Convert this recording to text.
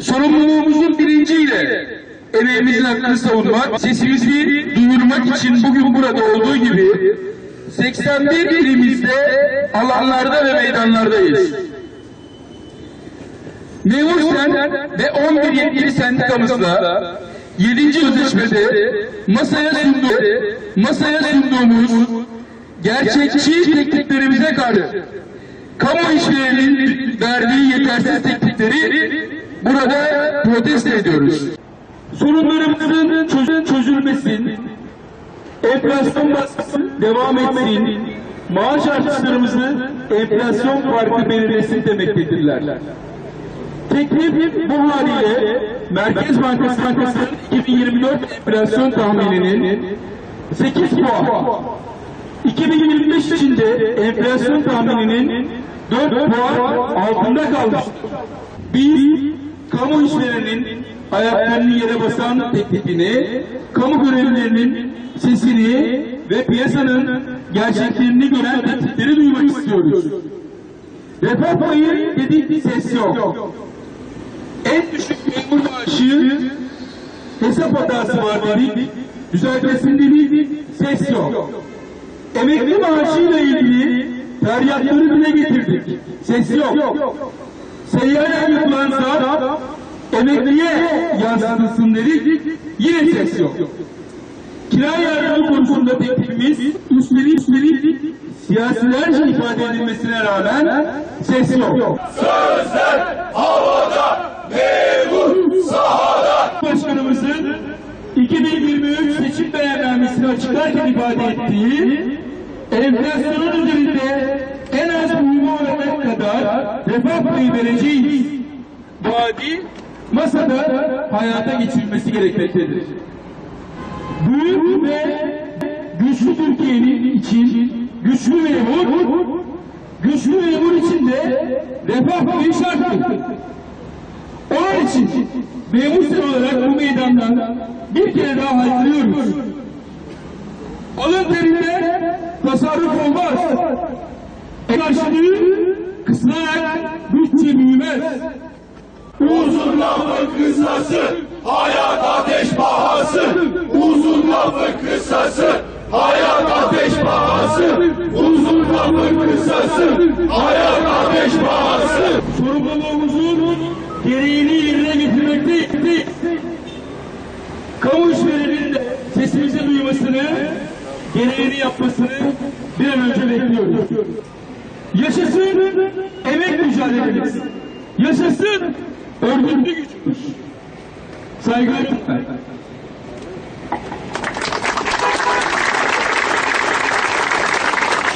Sorumluluğumuzun bilinciyle emeğimizin hakkını savunmak, sesimizi duyurmak için bugün burada olduğu gibi 81 ilimizde alanlarda ve meydanlardayız. Memur Sen ve 11 yetkili sendikamızla 7. sözleşmede masaya sunduğu, masaya sunduğumuz gerçekçi tekliflerimize karşı kamu işlerinin verdiği yetersiz teklifleri burada protesto ediyoruz. Sorunlarımızın çözün çözülmesi, enflasyon baskısı devam etsin, maaş artışlarımızı enflasyon farkı belirlesin demektedirler. Teklif bu haliyle Merkez Bankası Bankası'nın 2024 enflasyon tahmininin 8 puan, 2025 içinde enflasyon tahmininin 4 puan altında kalmıştır. Biz kamu işlerinin ayaklarını yere basan teklifini, kamu görevlilerinin sesini ve piyasanın gerçeklerini gören teklifleri duymak istiyoruz. Refah payı dedik ses yok. En düşük memur maaşı hesap hatası var dedik. Düzeltmesini dedik. Ses yok. Emekli maaşıyla ilgili feryatları bile getirdik. Ses yok. Seyyare yapılan emekliye yansıtılsın dedik. Yine ses yok. Kira yardımı konusunda teklifimiz üstelik üstelik siyasilerce ifade edilmesine rağmen ses yok. Başkanımızın 2023 seçim beyannamesini açıklarken ifade ettiği enflasyonun üzerinde en az uyumu olacak kadar refah payı vereceğiz. Vaadi masada hayata geçirilmesi gerekmektedir. Büyük ve güçlü Türkiye'nin için güçlü memur, güçlü memur için de refah payı şarttır. Onun için memur sen olarak bu meydandan bir kere daha haykırıyoruz. Alın terinden tasarruf olmaz. Karşılığı kısılarak bütçe büyümez. Uzun lafın kısası, hayat ateş pahası. Uzun lafın kısası, hayat ateş pahası. Uzun lafın kısası, hayat ateş pahası. sorumluluğumuzun gereğini yerine getirmekteyiz. Kamu işverinin de sesimizi duymasını, gereğini yapmasını bir an önce bekliyoruz. Yaşasın emek mücadelemiz. Yaşasın örgütlü gücümüz. Saygılar.